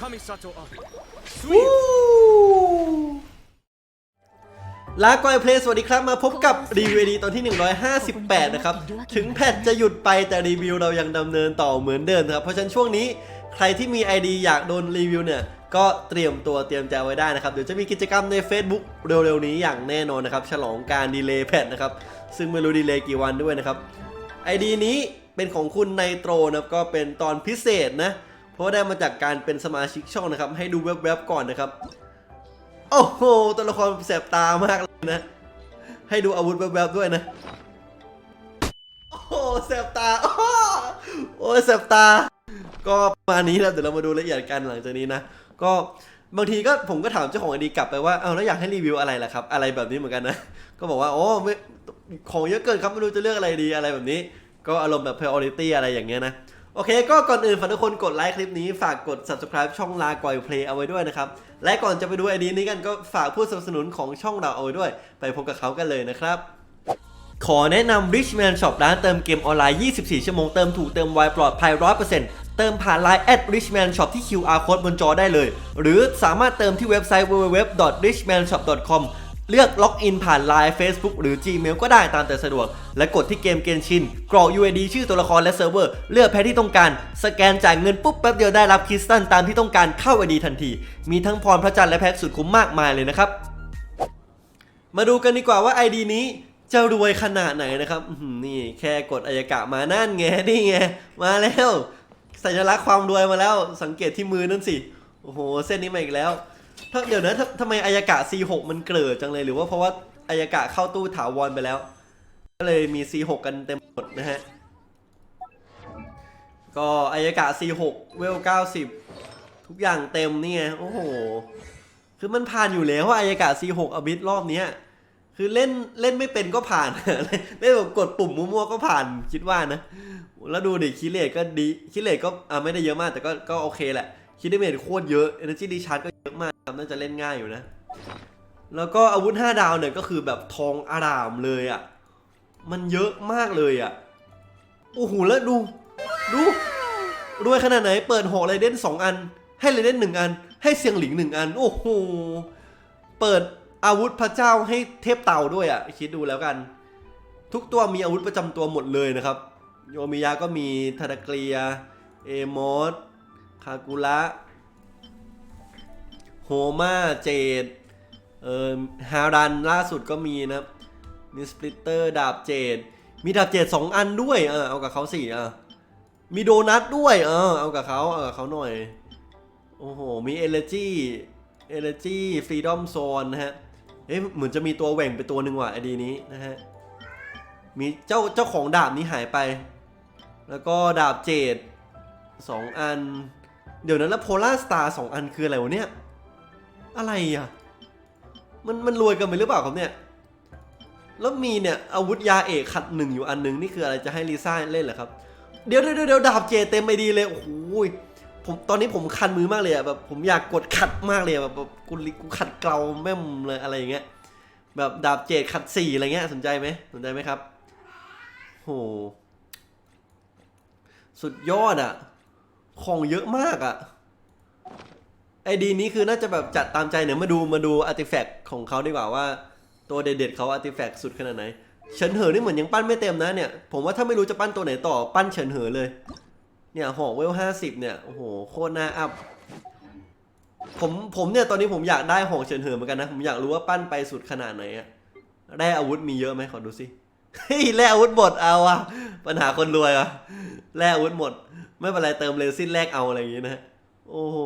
Kamisato up. วู้ลาก่อยเพลสวัสดีครับ มาพบกับรีวิวดีตอนที่ 158 นะครับ ถึงแพทจะหยุดไปแต่รีวิวเรายังดำเนินต่อเหมือนเดิมนะครับ เพราะฉะนั้นช่วงนี้ใครที่มี ID อยากโดนรีวิวเนี่ยก็เตรียมตัวเตรียมใจไว้ได้นะครับ เดี๋ยวจะมีกิจกรรมใน Facebook เร็วๆนี้อย่างแน่นอนนะครับ ฉลองการดีเลย์แพทนะครับ ซึ่งไม่รู้ดีเลย์กี่วันด้วยนะครับ ID นี้เป็นของคุณไนโตรนะครับก็เป็นตอนพิเศษนะ ราะได้มาจากการเป็นสมาชิกช่องนะครับ ให้ดูเว็บๆก่อนนะครับ โอ้โหตัวละครแสบตามากเลยนะ ให้ดูอาวุธแวบๆด้วยนะ โอ้โหแสบตา โอ้ยแสบตา ก็ประมาณนี้นะเดี๋ยวเรามาดูละเอียดกันหลังจากนี้นะ ก็บางทีก็ผมก็ถามเจ้าของไอดีกลับไปว่า เอาแล้วอยากให้รีวิวอะไรล่ะครับ อะไรแบบนี้เหมือนกันนะ ก็บอกว่าโอ้ไม่ของเยอะเกินครับไม่รู้จะเลือกอะไรดีอะไรแบบนี้ ก็อารมณ์แบบ priority อะไรอย่างเงี้ยนะ โอเค ก็ก่อนอื่นฝากทุกคนกดไลค์คลิปนี้ ฝากกด subscribe ช่องลากอยเพลย์เอาไว้ด้วยนะครับ และก่อนจะไปดูไอดีนี้กันก็ฝากผู้สนับสนุนของช่องเราเอาไว้ด้วย ไปพบกับเขากันเลยนะครับ ขอแนะนำ Richman Shop ร้านเติมเกมออนไลน์ 24 ชั่วโมงเติมถูกเติมไวปลอดภัย 100%เติมผ่าน Line at Richman Shop ที่ QR code บนจอได้เลย หรือสามารถเติมที่เว็บไซต์ www.richmanshop.com เลือกล็อกอินผ่าน Line Facebook หรือ Gmail ก็ได้ตามแต่สะดวก และกดที่เกมเกนชินกรอก UID ชื่อตัวละครและเซิร์ฟเวอร์ เลือกแพทที่ต้องการ สแกนจ่ายเงินปุ๊บแป๊บเดียวได้รับคริสตัลตามที่ต้องการเข้า ID ทันที มีทั้งพรพระจันทร์และแพ็กสุดคุ้มมากมายเลยนะครับ มาดูกันดีกว่าว่า ID นี้จะรวยขนาดไหนนะครับนี่แค่กดอายกะมานั่นไงนี่ไงมาแล้ว สัญลักษณ์ความรวยมาแล้ว สังเกตที่มือนั่นสิโอ้โหเส้นนี้มาอีกแล้ว ถ้าเดี๋ยวนะทำทำไมอายกะ C6 มันเกลือจังเลยหรือว่าเพราะว่าอายกะเข้าตู้ถาวรไปแล้ว ก็เลยมี C6 กันเต็มหมดนะฮะ ก็อายกะ C6 เวล 90 ทุกอย่างเต็มนี่ไงโอ้โห คือมันผ่านอยู่แล้วว่าอายกะ C6 อบิทรอบเนี้ยคือเล่นเล่นไม่เป็นก็ผ่าน เล่นแบบกดปุ่มมั่วๆก็ผ่านคิดว่านะ แล้วดูดิคิเลตก็ดีคิเลตก็อ่าไม่ได้เยอะมากแต่ก็ก็โอเคแหละ คิดได้เมจโคตรเยอะ Energy Recharge ก็เยอะมากน่าจะเล่นง่ายอยู่นะ แล้วก็อาวุธ 5 ดาวเนี่ยก็คือแบบทองอารามเลยอะ่ะ มันเยอะมากเลยอะ่ะ โอ้โหแล้วดู ดูรวยขนาดไหน เปิดหอกไรเด่นสองอัน ให้ไรเด่นหนึ่งอัน ให้เสียงหลิงหนึ่งอัน โอ้โห เปิดอาวุธพระเจ้าให้เทพเต่าด้วยอะ่ะ คิดดูแล้วกัน ทุกตัวมีอาวุธประจำตัวหมดเลยนะครับ โยมิยะก็มีทาราเกลีย เอมอส คากุระโฮมาเจดเอ่อฮารันล่าสุดก็มีนะครับมีสปลิตเตอร์ดาบเจดมีดาบเจดสองอันด้วยเออเอากับเขาสี่อะมีโดนัทด้วยเออเอากับเขาเอากับเขาหน่อย โอ้โห มีเอเลจีเอเลจีฟรีดอมโซนนะฮะเอ๊ะเหมือนจะมีตัวแหว่งไปตัวหนึ่งว่ะไอดีนี้นะฮะ มีเจ้าเจ้าของดาบนี้หายไป แล้วก็ดาบเจดสองอัน เดี๋ยวนั้นแล้วโพลาร์สตาร์สองอันคืออะไรวะเนี่ย อะไรอะ มันมันรวยกันไปหรือเปล่าครับเนี่ย แล้วมีเนี่ยอาวุธยาเอกขัดหนึ่งอยู่อันหนึ่งนี่คืออะไรจะให้ลิซ่าเล่นเหรอครับ เดี๋ยวเดี๋ยวเดี๋ยวดาบเจเต็มไปดีเลย โอ้โหผมตอนนี้ผมคันมือมากเลยอะแบบผมอยากกดขัดมากเลยแบบแบบกูกูขัดเกลาแม่มเลยอะไรอย่างเงี้ย แบบดาบเจดขัดสี่อะไรเงี้ยสนใจไหมสนใจไหมครับโหสุดยอดอะ ของเยอะมากอะไอดีนี้คือน่าจะแบบจัดตามใจเนี่ยมาดูมาดูอาร์ติแฟกต์ของเขาดีกว่าว่า ตัวเด็ดๆเขาอาร์ติแฟกต์สุดขนาดไหนเฉินเหอนี่เหมือนยังปั้นไม่เต็มนะเนี่ย ผมว่าถ้าไม่รู้จะปั้นตัวไหนต่อปั้นเฉินเหอเลย เนี่ยหอกเวลห้าสิบเนี่ย โอ้โหโคตรน่าอัพผมผมเนี่ยตอนนี้ผมอยากได้หอกเฉินเหอเหมือนกันนะ ผมอยากรู้ว่าปั้นไปสุดขนาดไหนอะได้อาวุธมีเยอะไหมขอดูสิ เฮ้ยแลกอาวุธหมดเอาอะปัญหาคนรวยอะแลกอาวุธหมด ไม่เป็นไรเติมเรซินแลกเอาอะไรอย่างงี้นะโอ้โห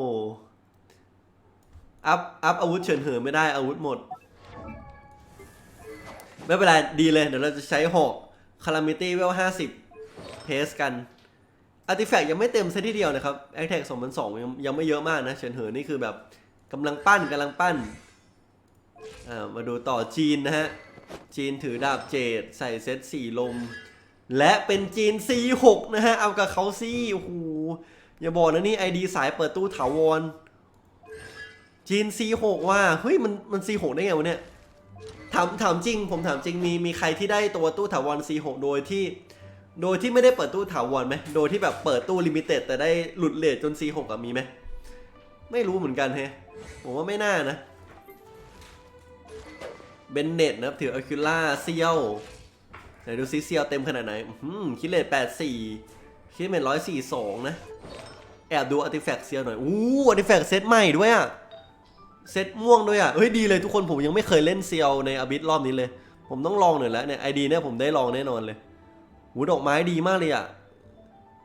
อัพอัพอาวุธเฉินเหอไม่ได้อาวุธหมด ไม่เป็นไรดีเลย เดี๋ยวเราจะใช้หอกคารามิตี้เวลห้าสิบเพสกันอาร์ติแฟกต์ยังไม่เต็มซะทีเดียวนะครับแอคแท็กสองพันสองยังยังไม่เยอะมากนะ เฉินเหอนี่คือแบบกำลังปั้นกำลังปั้นอ่ามาดูต่อจีนนะฮะ จีนถือดาบเจดใส่เซตสี่ลม และเป็นจีน C6 นะฮะ เอากับเขาซี่โอ้โหอย่าบอกนะนี่ไอดีสายเปิดตู้ถาวร จีน C6 ว่า เฮ้ย มันมัน C6 ได้ไงวะเนี่ยถามถามจริง ผมถามจริงมีมีใครที่ได้ตัวตู้ถาวร C6 โดยที่ โดยที่ไม่ได้เปิดตู้ถาวรไหมโดยที่แบบเปิดตู้ลิมิเต็ดแต่ได้หลุดเลทจน C6 อะมีไหมไม่รู้เหมือนกันเฮะผมว่าไม่น่านะ เบนเน็ตนะครับ ถืออะคิล่าเซียวไหนดูซิเซียวเต็มขนาดไหนอืมคิดเลตแปดสี่คิดเป็นร้อยสี่สองนะ แอบดูอาร์ติแฟกต์เซียวหน่อย อู้อาร์ติแฟกต์เซตใหม่ด้วยอะเซตม่วงด้วยอะเฮ้ยดีเลยทุกคนผมยังไม่เคยเล่นเซียวในอบิทรอบนี้เลย ผมต้องลองหน่อยแล้วเนี่ยไอดีเนี่ยผมได้ลองแน่นอนเลยหูดอกไม้ดีมากเลยอะ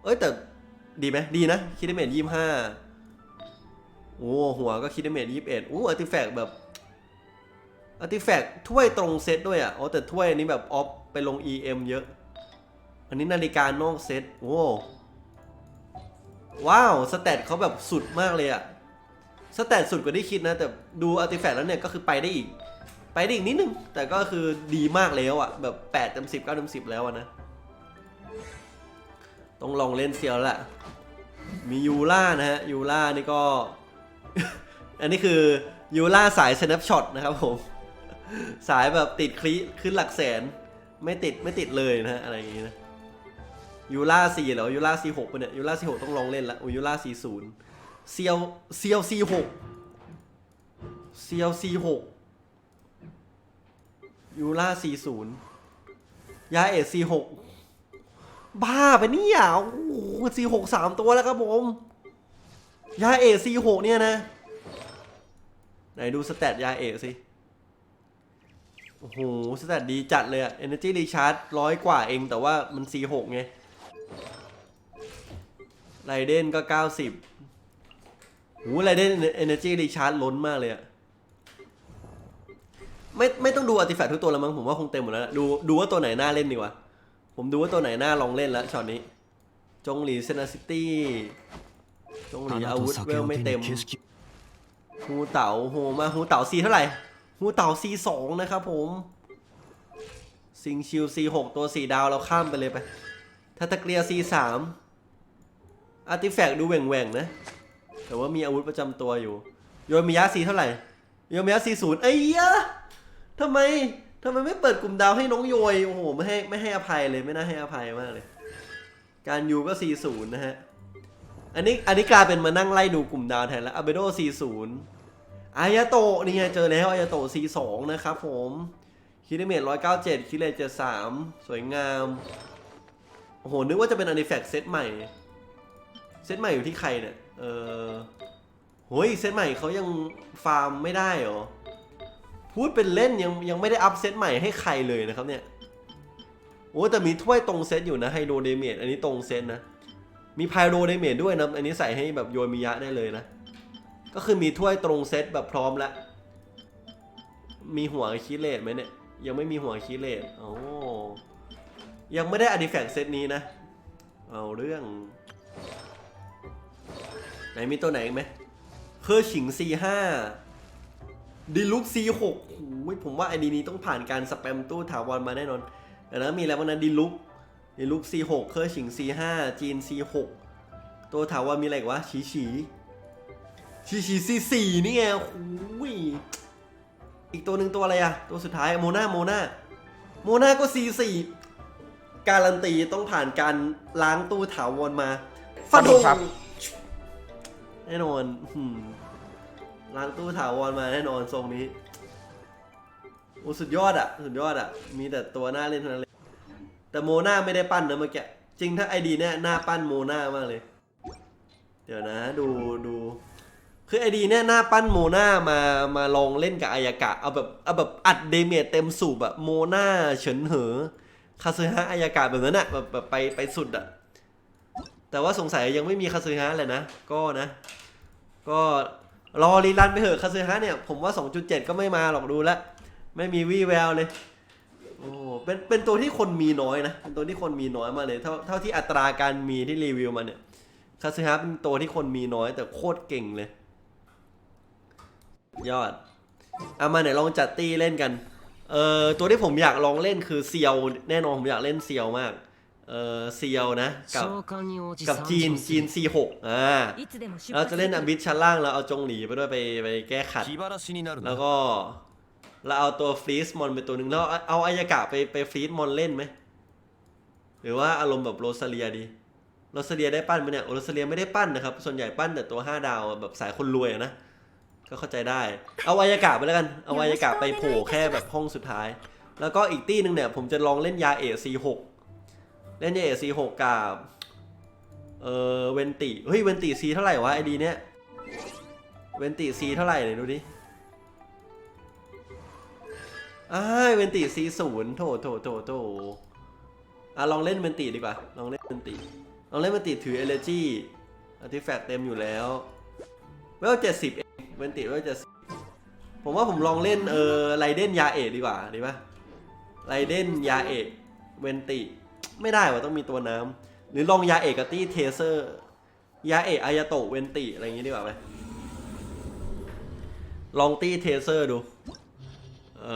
เอ้ยแต่ดีไหมดีนะคิดเมทยี่ห้าโอ้หัวก็คิดเมทยี่สิบเอ็ดอู้อาร์ติแฟกต์แบบ อาร์ติแฟกต์ถ้วยตรงเซตด้วยอะ อ๋อแต่ถ้วยอันนี้แบบออฟไปลง EM เยอะ อันนี้นาฬิกานอกเซตโอ้ว้าวสเตตเขาแบบสุดมากเลยอะสเตตสุดกว่าที่คิดนะ แต่ดูอาร์ติแฟกต์แล้วเนี่ยก็คือไปได้อีก ไปได้อีกนิดนึง แต่ก็คือดีมากแล้วอะ แบบ8เต็ม10 9เก้าเต็ม10แล้วนะ ต้องลองเล่นเซียวแล้วล่ะมียูล่านะฮะ ยูล่านี่ก็ อันนี้คือยูล่าสาย snapshot นะครับผม สายแบบติดคลิขึ้นหลักแสน ไม่ติดไม่ติดเลยนะ อะไรอย่างงี้นะยูล่าสี่เหรอยูล่าสี่หกปะเนี่ยยูล่าสี่หกต้องลองเล่นละโอ้ยูล่าสี่ศูนย์เซียวเซียวสี่หกเซียวสี่หกยูล่าสี่ศูนย์ยาเอสสี่หกบ้าไปเนี่ยโอ้โหสี่หกสามตัวแล้วครับผมยาเอสี่หกเนี่ยนะ ไหนดูสเตตยาเอสิ โอ้โหสแตทดีจัดเลยอะ energy recharge ร้อยกว่าเองแต่ว่ามัน C6 ไงไรเดนก็ 90หูไรเดน energy recharge ล้นมากเลยอะไม่ไม่ต้องดูอัติแฟกต์ทุกตัวแล้วมั้งผมว่าคงเต็มหมดแล้ว ดูดูว่าตัวไหนน่าเล่นดีกว่า ผมดูว่าตัวไหนน่าลองเล่นแล้วช็อตนี้ จงหลีเซนาซิตี้ จงหลีอาวุธเวลไม่เต็ม ฮูเต๋าโหมาฮูเต๋าซีเท่าไหร่ ฮูเต๋าซีสองนะครับผม ซิงชิวซีหกตัวสีดาวเราข้ามไปเลยไปทัตเกลียซีสามอาร์ติแฟกต์ดูแหว่งๆนะ แต่ว่ามีอาวุธประจำตัวอยู่ โยมิยะซีเท่าไหร่ โยมิยะซีศูนย์ไอ้ยะทำไมทำไมไม่เปิดกลุ่มดาวให้น้องโยย โอ้โห ไม่ให้ไม่ให้อภัยเลย ไม่น่าให้อภัยมากเลย การยูก็ซีศูนะฮะ อันนี้อันนี้กลายเป็นมานั่งไล่ดูกลุ่มดาวแทนแล้วอเบโดซีศูนย์ อายาโตะนี่ไงเจอแล้วอายาโตซีสองนะครับผมคิดเมตร้อยเก้าเจ็ดคิเลเจ็ดสามสวยงาม โอ้โห นึกว่าจะเป็นอัน i แฟกเซตใหม่ เซตใหม่อยู่ที่ใครเนี่ย เออโหยเซตใหม่เขายังฟาร์มไม่ได้เหรอ พูดเป็นเล่นยังยังไม่ได้อัพเซตใหม่ให้ใครเลยนะครับเนี่ย โอ้แต่มีถ้วยตรงเซตอยู่นะไฮโดรเดเมตอันนี้ตรงเซตนะ มีไพโรเดเมจด้วยนะ อันนี้ใส่ให้แบบโยมิยะได้เลยนะ ก็คือมีถ้วยตรงเซตแบบพร้อมแล้ว มีหัวคีเลตไหมเนี่ย ยังไม่มีหัวคีเลตโอ้ยังไม่ได้อดิแฟกเซตนี้นะ เอาเรื่อง ไหนมีตัวไหนไหมเคอร์ฉิง C5 ดีลุก C6 โอ้ยผมว่าไอดีนี้ต้องผ่านการสแปมตู้ถาวรมาแน่นอน แต่นะมีอะไรบ้างนะดีลุกดีลุก C6 เคอร์ฉิง C5 จีน C6 ตัวถาวรมีอะไรกวะฉีฉี ฉีฉี C4 นี่ไงโอ้ยอีกตัวหนึ่งตัวอะไรอะตัวสุดท้ายโมนาโมนาโมนาก็ C4 การันตีต้องผ่านการล้างตู้ถาวรมาฟาดงแน่นอนหืมล้างตู้ถาวรมาแน่นอนทรงนี้โอ้สุดยอดอะสุดยอดอะมีแต่ตัวหน้าเล่นเท่านั้นเลยแต่โมนาไม่ได้ปั้นนะเมื่อกี้จริงถ้าไอดีเนี่ยหน้าปั้นโมนามากเลย เดี๋ยวนะ ดูดู คือไอดีเนี่ยหน้าปั้นโมนามามาลองเล่นกับอายากะ เอาแบบเอาแบบอัดเดเมจเต็มสูบอะโมนาเฉินเหอคาซึฮะอายากะแบบนั้นอะแบบแบบไปไปสุดอะแต่ว่าสงสัยยังไม่มีคาซึฮะแหละนะก็นะ ก็รอรีรันไปเถอะคาซึฮะเนี่ยผมว่า 2.7 ก็ไม่มาหรอกดูแลไม่มีวี่แววเลยโอ้เป็นเป็นตัวที่คนมีน้อยนะเป็นตัวที่คนมีน้อยมากเลยเท่าเท่าที่อัตราการมีที่รีวิวมาเนี่ยคาซึฮะเป็นตัวที่คนมีน้อยแต่โคตรเก่งเลย ยอดเอามาไหนลองจัดตีเล่นกัน เอ่อตัวที่ผมอยากลองเล่นคือเซียว แน่นอนผมอยากเล่นเซียวมาก เอ่อเซียวนะ กับกับจีนจีน C6 อ่าเราจะเล่นอบิชชั้นล่างเราเอาจงหลีไปด้วยไปไปแก้ขัด แล้วก็เราเอาตัวฟรีสมอนไปตัวหนึ่งแล้วเอาอายากะไปไปฟรีสมอนเล่นไหมหรือว่าอารมณ์แบบโรสเลียดีโรสเลียได้ปั้นไหมเนี่ยโรสเลียไม่ได้ปั้นนะครับ ส่วนใหญ่ปั้นแต่ตัว 5 ดาวแบบสายคนรวยนะ ก็เข้าใจได้ เอาวายากะไปแล้วกัน เอาวายากะไปโผล่แค่แบบห้องสุดท้าย แล้วก็อีกตี้หนึ่งเนี่ย ผมจะลองเล่นยาเอ C6 เล่นยาเอ C6 กับ เออเวนติเฮ้ยเวนติ C เท่าไหร่วะไอดีเนี้ยเวนติ C เท่าไหร่เนี่ยดูดิอ้าเวนติ C ศูนย์โถโถโถโถอะลองเล่นเวนติดีกว่า ลองเล่นเวนติลองเล่นเวนติถือเอเลจีอาร์ติแฟกต์เต็มอยู่แล้วเวลเจ็ดสิบ เวนติวลเจ็ดสิบผมว่าผมลองเล่นเออไรเดนยาเอะดีกว่าดีปะไรเดนยาเอะเวนติ ไม่ได้ว่ะต้องมีตัวน้ำหรือลองยาเอะกับตี้เทเซอร์ยาเอะอายาโตเวนติอะไรอย่างงี้ดีกว่าไหมลองตี้เทเซอร์ดู เอ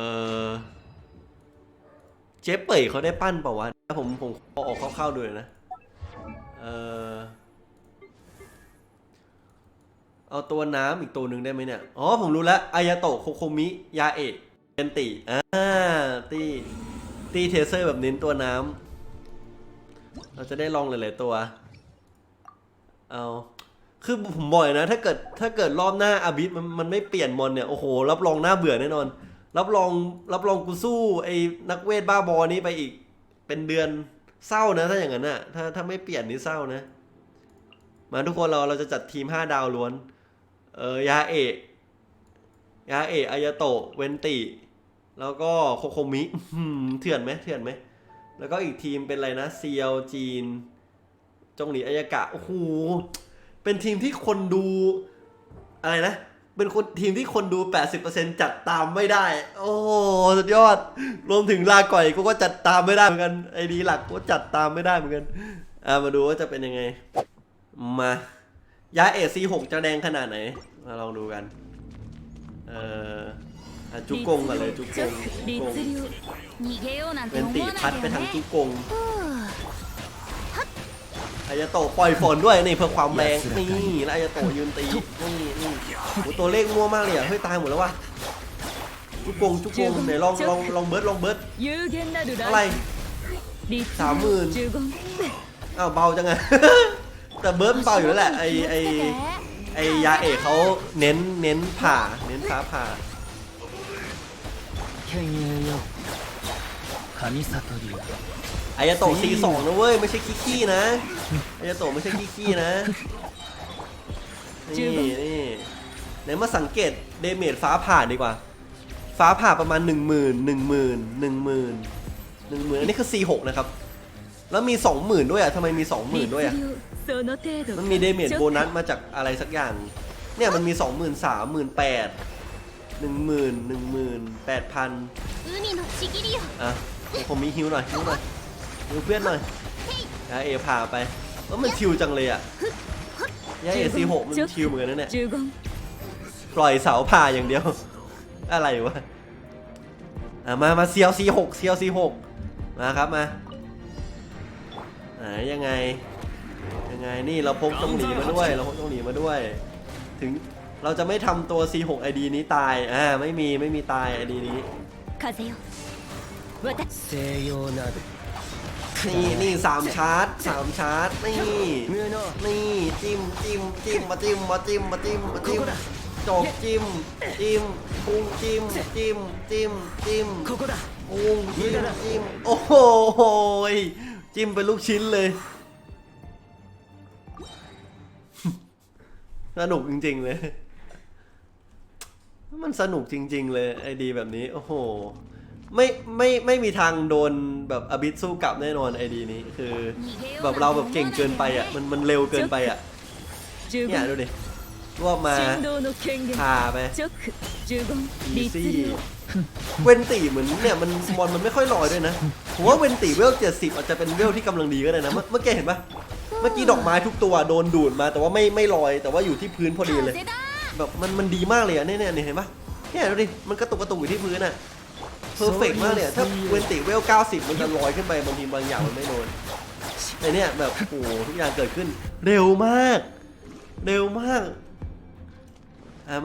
อเจ๊เป่ยเขาได้ปั้นเปล่าวะ ผมผมออกคร่าวๆดูหน่อยนะ เออ เอาตัวน้ำอีกตัวหนึ่งได้ไหมเนี่ย อ๋อ ผมรู้แล้วอายาโตะโคโคมิ ยาเอะเอนติอ่าตีตีเทเซอร์แบบเน้นตัวน้ำเราจะได้ลองหลายๆตัว เอาคือผมบ่อยนะ ถ้าเกิดถ้าเกิดรอบหน้าอาบิสมันมันไม่เปลี่ยนมอนเนี่ย โอ้โห รับรองหน่าเบื่อแน่นอน รับรองรับรองกูสู้ไอ้นักเวทบ้าบอนี้ไปอีกเป็นเดือนเศร้านะ ถ้าอย่างนั้นน่ะถ้าถ้าไม่เปลี่ยนนี่เศร้านะ มาทุกคนเราเราจะจัดทีม5ดาวล้วน เออยาเอะยาเอะอายาโตะเวนติ แล้วก็โคโคมิเถื่อนไหมเถื่อนไหม แล้วก็อีกทีมเป็นอะไรนะเซียวจีน จงหลีอายากะ โอ้โห เป็นทีมที่คนดู อะไรนะ เป็นคนทีมที่คนดู 80%จัดตามไม่ได้ โอ้สุดยอด รวมถึงลาก่อยกูก็จัดตามไม่ได้เหมือนกันไอดีหลักกูก็จัดตามไม่ได้เหมือนกัน อ่ามาดูว่าจะเป็นยังไง มา ยาเอซีหกจะแดงขนาดไหน มาลองดูกัน เอ่อจุกงกันเลยจุกงเป็นตีพัดไปทางจุกงอายาโตะปล่อยฝนด้วยนี่เพื่อความแรงนี่แล้วอายาโตะยืนตีนี่นี่โอ้ตัวเลขมั่วมากเลยอะเฮ้ยตายหมดแล้ววะจุกงจุกกงไหนลองลองลองเบิร์ดลองเบิร์ดอะไรสามหมื่นอ้าวเบาจังไง แต่เบิร์นเบาอยู่แล้วแหละไอไอไอยาเอกเขาเน้นเน้นผ่าเน้นฟ้าผ่าอายาโตะซีสองนะเว้ยไม่ใช่ขี้ขี้นะอายาโตะไม่ใช่ขี้ขี้นะนี่นี่ไหนมาสังเกตเดเมจฟ้าผ่าดีกว่า ฟ้าผ่าประมาณ 1 0 0 0 0 1 0 0 0 0 1 0 0 0 0อันนี้คือ C6 นะครับ แล้วมี 20,000 ด้วยอะทำไมมี 20,000 ด้วยอะ มันมีเดเมจโบนัสมาจากอะไรสักอย่าง เนี่ยมันมี 2 3 0 0 0 1 8 10,000 18,000อะผมมีฮิวหน่อยฮิวหน่อยฮิวเพื่อนหน่อยยาเอพาไปแล้วมันทิวจังเลยอะยาเอซีหกมันทิวเหมือนกันนะเนี่ยปล่อยเสาผ่าอย่างเดียว อะไรวะมามาเซียวซีหกเซียวซีหกมาครับมาอ่ายังไง ไงนี่เราพกต้องหนีมาด้วย เราพกต้องหนีมาด้วย ถึงเราจะไม่ทำตัว C6 ID นี้ตายอ่าไม่มีไม่มีตาย ID นี้นี่นี่สามชาร์จสามชาร์จนี่นี่จิ้มจิ้มจิ้มมาจิ้มมาจิ้มมาจิ้มมาจิ้มจกจิ้มจิ้มพุงจิ้มจิ้มจิ้มจิ้มพุงจิ้มจิ้มโอ้โหจิ้มเป็นลูกชิ้นเลย สนุกจริง ๆ เลย มันสนุกจริง ๆ เลยไอดีแบบนี้ โอ้โห ไม่ไม่ไม่มีทางโดนแบบอบิสสู้กลับแน่นอนไอดีนี้ คือ แบบเราแบบเก่งเกินไปอะ มันมันเร็วเกินไปอะเนี่ยดูดิรวบมาพาไปดีซี่เวนตีเหมือนเนี่ยมันบอลมันไม่ค่อยลอยด้วยนะผมว่าเวนตีเวลเจ็ดสิบอาจจะเป็นเวลที่กำลังดีก็ได้นะ เมื่อกี้เห็นปะ เมื่อกี้ดอกไม้ทุกตัวโดนดูดมาแต่ว่าไม่ไม่ลอย แต่ว่าอยู่ที่พื้นพอดีเลย แบบมันมันดีมากเลยอะเนี่ยเนี่ยเห็นปะเนี่ยดูดิมันกระตุกกระตุกอยู่ที่พื้นอะเพอร์เฟกมากเลยถ้าเวนติเวล 90 มันจะลอยขึ้นไปบางทีบางอย่างมันไม่โดนแต่เนี่ยแบบโอ้ทุกอย่างเกิดขึ้น เร็วมาก เร็วมาก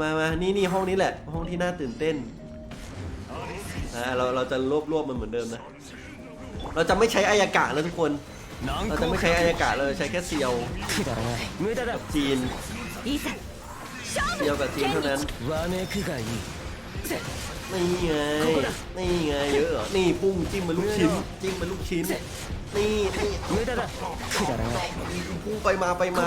มามานี่นี่ห้องนี้แหละ ห้องที่น่าตื่นเต้นเราเราจะรวบรวบมันเหมือนเดิมนะ เราจะไม่ใช้อายากะแล้วทุกคน เราจะไม่ใช้อายกาศเลยใช้แค่เซียวกับจีนเซียวกับจีนเท่านั้นนี่ไงนี่ไงเยอะนี่ปุ้งจิ้มมันลูกชิ้นจิ้มมันลูกชิ้นนี่นี่ปุ้งไปมาไปมา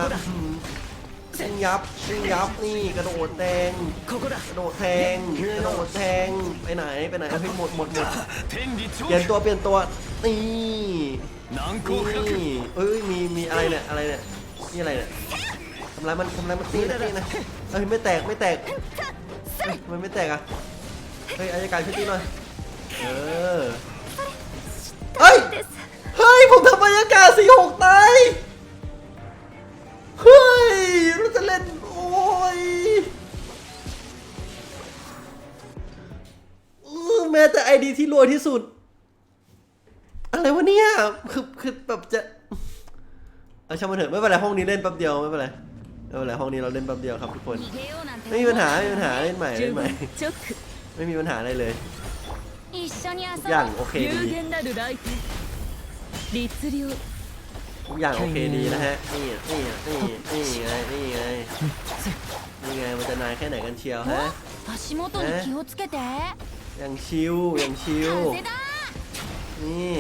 ซิงยับซิงยับนี่กระโดดแทงกระโดดแทงกระโดดแทงไปไหนไปไหนเอาให้หมดหมดหมดเปลี่ยนตัวเปลี่ยนตัวนี่ นี่เอ้ยมีมีอะไรเนี่ยอะไรเนี่ยนี่อะไรเนี่ยทำรายมันทำรายมันตีได้ไนะเอ้ยไม่แตกไม่แตกมันไม่แตกอะเฮ้ยอายการช่วยตีหน่อยเออเฮ้ยเฮ้ยผมทำอายการสี่หกตายเฮ้ยเราจะเล่นโอ้ยแม้แต่ไอดีที่รวยที่สุด เลยวะเนี่ยคือคือแบบจะเอาช่างมันเถอะไม่เป็นไรห้องนี้เล่นแป๊บเดียวไม่เป็นไรไม่เป็นไรห้องนี้เราเล่นแป๊บเดียวครับทุกคน ไม่มีปัญหาไม่มีปัญหาเล่นใหม่เล่นใหม่ไม่มีปัญหาอะไรเลยทุกอย่างโอเคดีอย่างโอเคดีนะฮะนี่นี่นี่นี่ไงนี่ไงนี่ไงมันจะนานแค่ไหนกันเชียวฮะยังชิวยังชิว นี่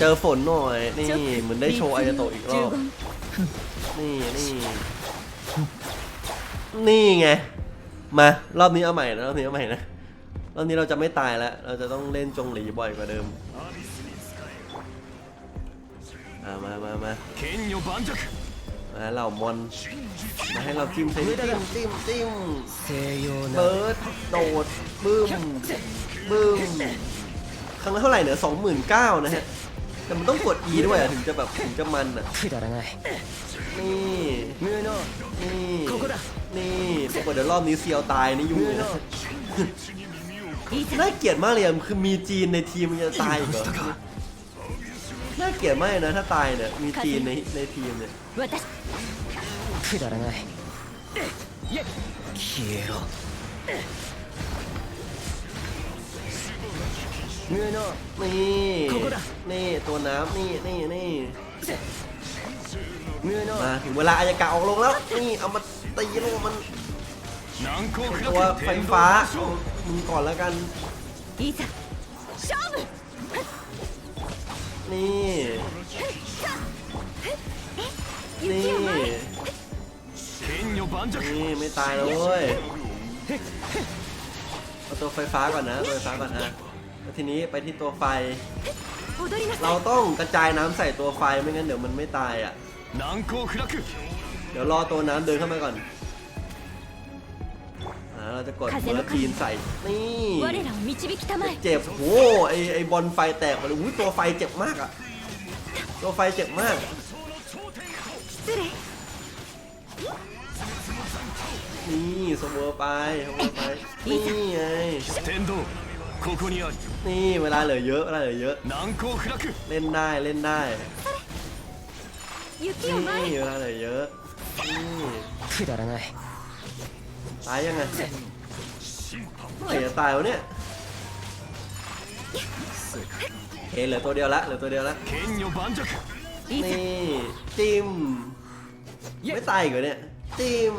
เจอฝนหน่อย นี่เหมือนได้โชว์ไอโตอีกรอบ นี่นี่นี่ไง มารอบนี้เอาใหม่นะรอบนี้เอาใหม่นะรอบนี้เราจะไม่ตายแล้ว เราจะต้องเล่นจงหลีบ่อยกว่าเดิมมามามามามเรามอนมาให้เราจิ้มจิ้มจิ้มจิ้มเบิร์ดโดดบึ้ม บึ้มครั้งละเท่าไหร่เนี่ยสองหมื่นเก้านะฮะ แต่มันต้องกด E ด้วยอะถึงจะแบบถึงจะมันอ่ะ くだらない นี่ 無能 นี่ ここだ นี่ปรากฏเดี๋ยวรอบนี้เซียวตายนี่ยุ่ง 無 เลยนะ 能 いざ น่าเกลียดมากเลยอะคือมีจีนในทีมมันจะตายอีกเหรอน่าเกลียดมากเลยนะถ้าตายเนี่ยมีจีนในในทีมเนี่ย 私くだらない消えろ เงื่อนเนาะนี่นี่ตัวน้ำนี่นี่นี่เงื่อนเนาะมาถึงเวลาอายากาออกลงแล้ว นี่เอามาตีลงมันตัวไฟฟ้ามึงก่อนแล้วกันนี่นี่นี่ไม่ตายเลยเอาตัวไฟฟ้าก่อนนะตัวไฟฟ้าก่อนนะ แล้วทีนี้ไปที่ตัวไฟ เราต้องกระจายน้ำใส่ตัวไฟไม่งั้นเดี๋ยวมันไม่ตายอะ เดี๋ยวรอตัวน้ำเดินเข้ามาก่อนเราจะกดเบอร์ทีนใส่ นี่เจ็บโอ้ไอไอบอลไฟแตกเลยอุ้ยตัวไฟเจ็บมากอะ ตัวไฟเจ็บมากนี่สมอไปสมอไปนี่ไง นี่เวลาเหลือเยอะเวลาเหลือเยอะ เล่นได้เล่นได้นี่เวลาเหลือเยอะนี่ตายยังไงเมื่อไหร่จะตายวะเนี่ยเอเหลือตัวเดียวละเหลือตัวเดียวละนี่ติมไม่ตายกเหรอเนี่ยติม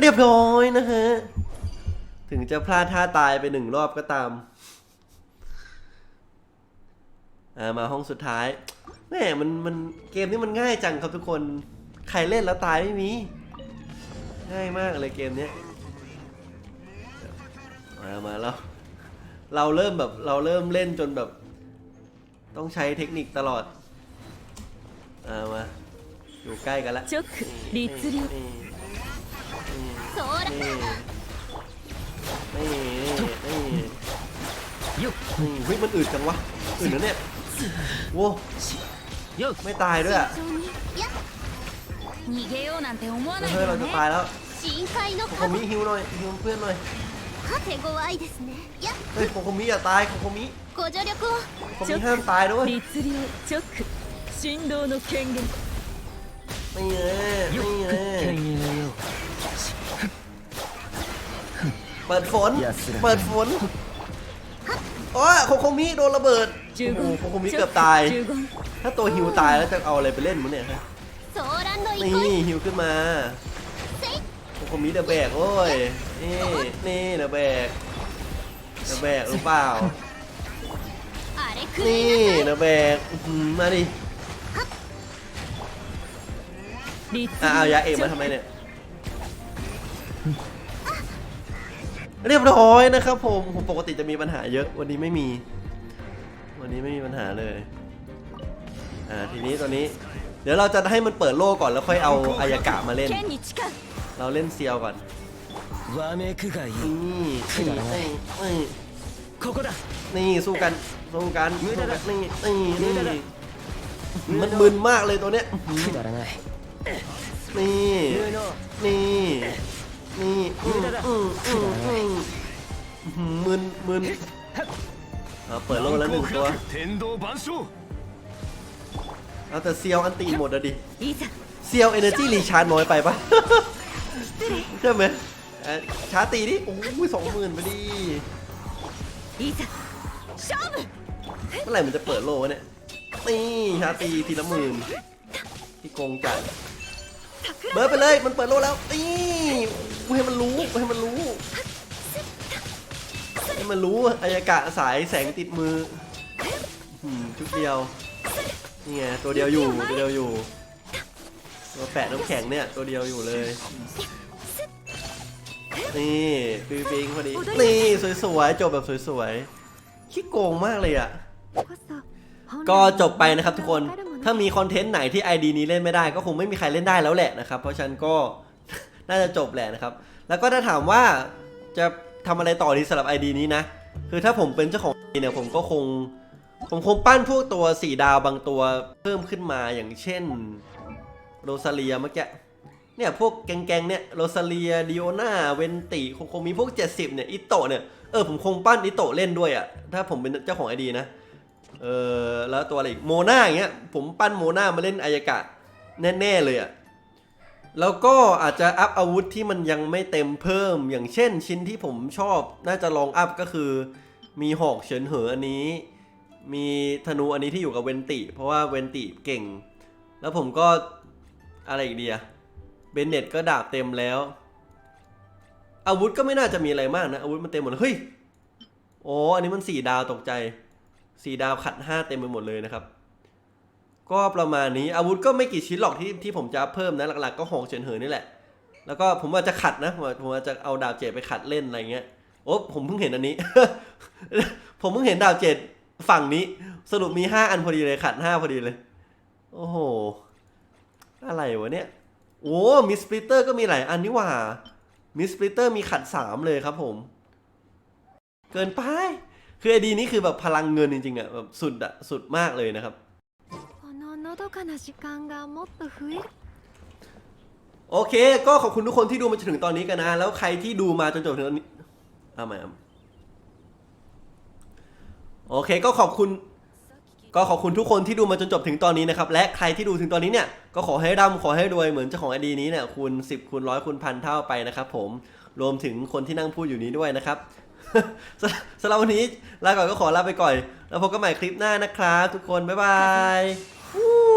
เรียบร้อยนะฮะ ถึงจะพลาดท่าตายไปหนึ่งรอบก็ตามมาห้องสุดท้ายแม่มันมันเกมนี้มันง่ายจังครับทุกคน ใครเล่นแล้วตายไม่มี ง่ายมากเลยเกมนี้มามาแล้ว เราเริ่มแบบเราเริ่มเล่นจนแบบ ต้องใช้เทคนิคตลอดอามาอยู่ใกล้กันละ นี่นี่นี่เฮ้ยมันอืดจังวะอืดแล้วเนี่ยโว้ยไม่ตายด้วยอะเฮ้ยเราจะตายแล้วโคมิฮิวหน่อยฮิวเพื่อนหน่อยเฮ้ยโคโคมิอย่าตายโคโคมิโคโคมิห้ามตายด้วยนี่ไงนี่ไง เปิดฝน เปิดฝน โอ้ยโคโคมิโดนระเบิดโอ้โคโคมิเกือบตาย ถ้าตัวฮิวตายแล้วจะเอาอะไรไปเล่นมั้งเนี่ยฮะนี่ฮิวขึ้นมาโคโคมิเดอะแบกโอ้ย นี่ นี่เดอะแบกเดอะแบกหรือเปล่า นี่เดอะแบกมาดิอ้าว ยาเอกมาทำไมเนี่ย เรียบร้อยนะครับผมผมปกติจะมีปัญหาเยอะ วันนี้ไม่มี วันนี้ไม่มีปัญหาเลยอ่าทีนี้ตอนนี้ เดี๋ยวเราจะให้มันเปิดโลกก่อนแล้วค่อยเอาอายากะมาเล่น เราเล่นเซียวก่อนนี่นี่นี่สู้กันสู้กันสู้กันนี่นี่นี่มันมึนมากเลยตัวเนี้ยนี่นี่ นี่อืมอืมอืมอืมอื้อหือมึนมึนเอาเปิดโลกแล้วหนึ่งตัว 天道万象 เอาแต่เซียวอันตีหมดอะดิ いざ เซียวเอเนจีรีชาร์จน้อยไปปะ ใช่ไหมเอ่อชาร์จตีดิโอ้ยสองหมื่นไปดิ いざ勝負 เมื่อไหร่มันจะเปิดโลกวะเนี่ยนี่ชาร์จตีทีละหมื่นที่โกงจัดเบิร์ดไปเลยมันเปิดโลกแล้วนี่ ให้มันรู้ให้มันรู้ ให้มันรู้อายากะสายแสงติดมือหืมชุดเดียว นี่ไงตัวเดียวอยู่ตัวเดียวอยู่ ตัวแปะน้ำแข็งเนี่ยตัวเดียวอยู่เลย นี่ปิงปิงพอดี นี่สวยๆจบแบบสวยๆขี้โกงมากเลยอะ ก็จบไปนะครับทุกคน ถ้ามีคอนเทนต์ไหนที่ ID นี้เล่นไม่ได้ก็คงไม่มีใครเล่นได้แล้วแหละนะครับ เพราะฉะนั้นก็ น่าจะจบแหละนะครับ แล้วก็ถ้าถามว่าจะทำอะไรต่อดีสำหรับ ID นี้นะ คือถ้าผมเป็นเจ้าของ ID เนี่ยผมก็คง ผมคงปั้นพวกตัวสีดาวบางตัวเพิ่มขึ้นมาอย่างเช่นโรซาเลียเมื่อกี้เนี่ยพวกแกงๆเนี่ยโรซาเลียดิโอนาเวนติคงคงมีพวก 70เนี่ยอิโตะเนี่ยเออผมคงปั้นอิโตะเล่นด้วยอะ่ะถ้าผมเป็นเจ้าของไอดีนะเออแล้วตัวอะไรอีกโมนาอย่างเงี้ยผมปั้นโมนามาเล่นอายากะแน่ๆเลยอะ่ะ แล้วก็อาจจะอัพอาวุธที่มันยังไม่เต็มเพิ่ม อย่างเช่นชิ้นที่ผมชอบ น่าจะลองอัพก็คือ มีหอกเฉินเหออันนี้ มีธนูอันนี้ที่อยู่กับเวนติ เพราะว่าเวนติเก่ง แล้วผมก็อะไรอีกดีอะเบนเน็ตก็ดาบเต็มแล้ว อาวุธก็ไม่น่าจะมีอะไรมากนะ อาวุธมันเต็มหมดเลยเฮ้ยโอ้อันนี้มันสี่ดาวตกใจสี่ดาวขัดห้าเต็มไปหมดเลยนะครับ ก็ประมาณนี้อาวุธก็ไม่กี่ชิ้นหรอกที่ที่ผมจะเพิ่มนะหลักๆ ก็หอกเฉินเหอนี่แหละ แล้วก็ผมอาจจะขัดนะผมอาจจะเอาดาวเจดไปขัดเล่นอะไรเงี้ยโอ้ผมเพิ่งเห็นอันนี้ ผมเพิ่งเห็นดาวเจดฝั่งนี้ สรุปมีห้าอันพอดีเลยขัดห้าพอดีเลย โอ้โห อะไรวะเนี่ย โอ้มิสปริเตอร์ก็มีหลายอันนี่หว่ามิสปริเตอร์มีขัดสามเลยครับผม เกินไป คือไอดีนี้คือแบบพลังเงินจริงๆอะแบบสุดอะสุดมากเลยนะครับ ののどかな時間がもっと増える โอเค ก็ขอบคุณทุกคนที่ดูมาจนถึงตอนนี้กันนะ แล้วใครที่ดูมาจนจบถึงตอนนี้เอาใหม่เอาโอเค ก็ขอบคุณ ก็ขอบคุณทุกคนที่ดูมาจนจบถึงตอนนี้นะครับ และใครที่ดูถึงตอนนี้เนี่ย ก็ขอให้ร่ำขอให้รวยเหมือนเจ้าของไอดีนี้เนี่ยคูณ10คูณร้อยคูณพันเท่าไปนะครับผม รวมถึงคนที่นั่งพูดอยู่นี้ด้วยนะครับ สสำหรับวันนี้ลาก่อนก็ขอลาไปก่อน แล้วพบกันใหม่คลิปหน้านะครับ ทุกคน บ๊ายบาย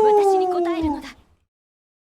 私に答えるのだ。